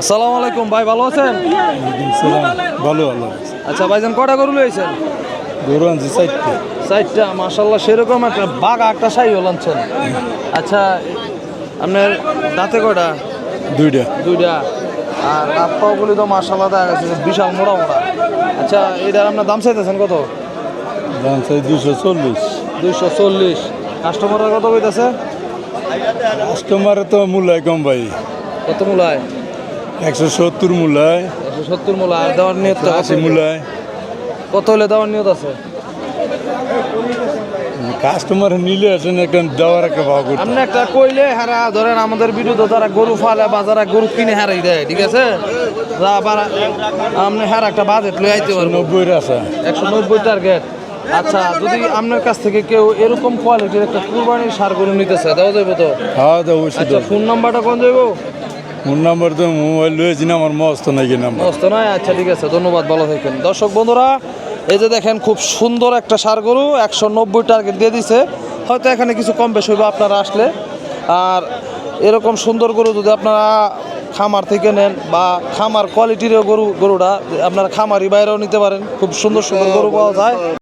আসসালামু আলাইকুম ভাই ভালো আছেন? ভালো ভালো। আচ্ছা ভাইজান কটা গরু লইছেন? গরু আনছি চারটে। চারটা মাশাল্লাহ সেরকম একটা বাঘা একটা সাই আনছেন আচ্ছা আপনার দাঁতে কয়টা? দুইটা। দুইটা। আর হাত পাগুলি তো মাশাল্লাহ দেখা গেছে বিশাল মোড়া মোড়া। আচ্ছা এটার আপনার দাম চাইতেছেন কত? দাম চাই দুশো চল্লিশ। দুইশো চল্লিশ। কাস্টমারের কত কইতেছে? কাস্টমারে তো মূল্যায় কম ভাই। কত মূলায় একশো সত্তর মূল্যায় একশো সত্তর মূলা আর দেওয়ার নিয়ত আশি মূল্যায় কত হলে দেওয়ার নিয়ত আছে? কাস্টমার নিলে আসেন একটা দেওয়ার একটা ভাব করতে। আপনি একটা কইলে হারা ধরেন আমাদের বিরুদ্ধে যারা গরু ফালে বা যারা গরু কিনে হারাই দেয় ঠিক আছে? যা আবার আপনি হার একটা বাজেট লই আইতে পারব। নব্বই আসা একশো নব্বই টার্গেট আচ্ছা যদি আপনার কাছ থেকে কেউ এরকম কোয়ালিটির একটা কুরবানির সার গরু নিতেছে দেওয়া যাবে তো? হ্যাঁ আচ্ছা ফোন নাম্বারটা কোন যাব মোর নাম্বার তো মোবাইল লয়েছি না আমার মস্ত নাকি নাম্বার। মস্ত নয়? আচ্ছা ঠিক আছে, ধন্যবাদ, ভালো থাকেন। দর্শক, বন্ধুরা, এই যে দেখেন, খুব সুন্দর একটা সার গরু, একশো নব্বই টার্গেট দিয়ে দিছে। হয়তো এখানে কিছু কম বেশি হইবে আপনারা আসলে। আর এরকম সুন্দর গরু যদি আপনারা খামার থেকে নেন বা খামার কোয়ালিটিরও গরু, গরুটা, আপনারা খামারি বাইরেও নিতে পারেন। খুব সুন্দর সুন্দর গরু পাওয়া যায়।